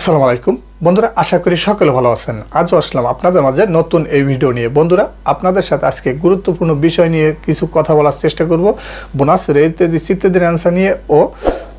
আসসালামু আলাইকুম। বন্ধুরা, আশা করি সকলে ভালো আছেন। আজও আসলাম আপনাদের মাঝে নতুন এই ভিডিও নিয়ে। বন্ধুরা, আপনাদের সাথে আজকে গুরুত্বপূর্ণ বিষয় নিয়ে কিছু কথা বলার চেষ্টা করব। বোনাস, রেতে ইত্যাদির অ্যান্সার নিয়ে ও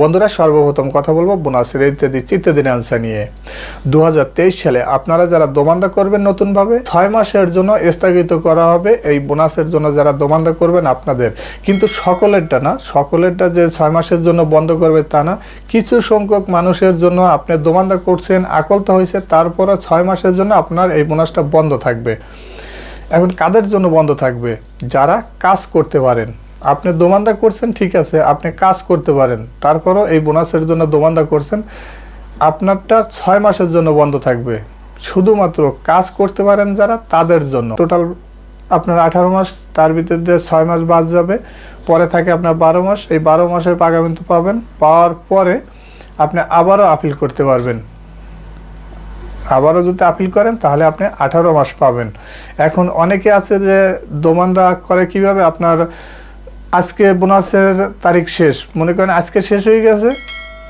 বন্ধুরা, সর্বপ্রথম কথা বলব বোনাসের ইত্যাদি ইত্যাদির অ্যান্সার নিয়ে দু সালে আপনারা যারা দোমান্দা করবেন নতুনভাবে, ছয় মাসের জন্য স্থগিত করা হবে এই বোনাসের জন্য যারা দোমান্দা করবেন আপনাদের। কিন্তু সকলেরটা না, সকলেরটা যে ছয় মাসের জন্য বন্ধ করবে তা না। কিছু সংখ্যক মানুষের জন্য আপনি দোমান্দা করছেন আকলতা হয়েছে তারপরে ছয় মাসের জন্য আপনার এই বোনাসটা বন্ধ থাকবে। এখন কাদের জন্য বন্ধ থাকবে? যারা কাজ করতে পারেন। আপনি দোমান্দা করছেন, ঠিক আছে, আপনি কাজ করতে পারেন। তারপরও এই বোনাসের জন্য দোমান্দা করছেন। আপনারটা ছয় মাসের জন্য বন্ধ থাকবে। শুধুমাত্র কাজ করতে পারেন যারা, তাদের জন্য। টোটাল আপনার আঠারো মাস, তার ভিতর দিয়ে ছয় মাস বাদ যাবে। পরে থাকে আপনার বারো মাস। এই বারো মাসের পাকা কিন্তু পাবেন। পাওয়ার পরে আপনি আবারও আপিল করতে পারবেন। আবারও যদি আপিল করেন, তাহলে আপনি আঠারো মাস পাবেন। এখন অনেকে আছে যে দোমান্দা করে কীভাবে আপনার আজকে বোনাসের তারিখ শেষ। মনে করেন আজকে শেষ হয়ে গেছে,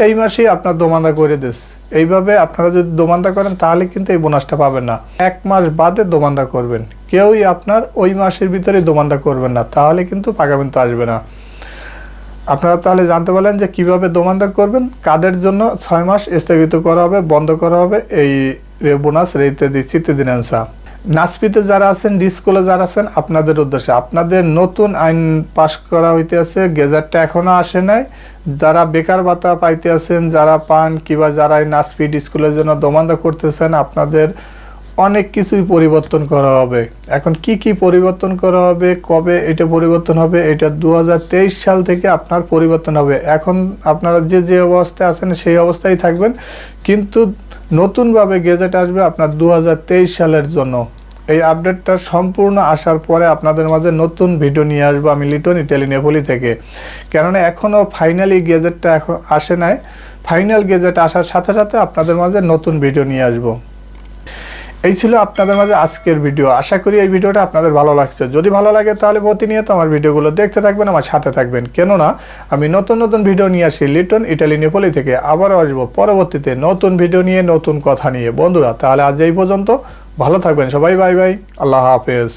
এই মাসেই আপনার দোমান্দা করে দিস। এইভাবে আপনারা যদি দোমান্দা করেন, তাহলে কিন্তু এই বোনাসটা পাবেন না। এক মাস বাদে দোমান্দা করবেন। কেউই আপনার ওই মাসের ভিতরে দোমান্দা করবেন না, তাহলে কিন্তু পাকা কিন্তু আসবে না। আপনারা তাহলে জানতে পারলেন যে কীভাবে দোমান্দা করবেন? কাদের জন্য ছয় মাস স্থগিত করা হবে, বন্ধ করা হবে, এই বোনাস রে ইত্যাদি ইত্যাদি অ্যান্সার নাসপিতে যারা আছেন ডিসকোলে যারা আছেন, আপনাদের উদ্দেশ্যে। আপনাদের নতুন আইন পাশ করা হইতে আছে গেজারটা এখনও আসে নাই। যারা বেকার ভাতা পাইতে আছেন, যারা পান কিংবা যারা এই নাসপি ডিসকোলের জন্য দমান্দা করতেছেন, আপনাদের অনেক কিছুই পরিবর্তন করা হবে। এখন কি কি পরিবর্তন করা হবে? কবে এটা পরিবর্তন হবে? এটা দু হাজার তেইশ সাল থেকে আপনার পরিবর্তন হবে। এখন আপনারা যে যে অবস্থায় আছেন, সেই অবস্থায় থাকবেন। কিন্তু নতুনভাবে গেজেট আসবে আপনার দু হাজার তেইশ সালের জন্য। এই আপডেটটা সম্পূর্ণ আসার পরে আপনাদের মাঝে নতুন ভিডিও নিয়ে আসব আমি লিটন ইটালি নেপোলি থেকে। কেননা এখনও ফাইনালি গেজেটটা এখন আসে নাই। ফাইনাল গেজেট আসার সাথে সাথে আপনাদের মাঝে নতুন ভিডিও নিয়ে আসব। এই ছিল আপনাদের মাঝে আজকের ভিডিও। আশা করি এই ভিডিওটা আপনাদের ভালো লাগছে। যদি ভালো লাগে তাহলে প্রতিনিয়ত আমার ভিডিওগুলো দেখতে থাকবেন, আমার সাথে থাকবেন। কেননা, আমি নতুন নতুন ভিডিও নিয়ে আসি লিটন ইটালি নেপোলি থেকে। আবারও আসব পরবর্তীতে নতুন ভিডিও নিয়ে, নতুন কথা নিয়ে। বন্ধুরা, তাহলে আজ এই পর্যন্ত। ভালো থাকবেন সবাই, বাই বাই। আল্লাহ হাফেজ।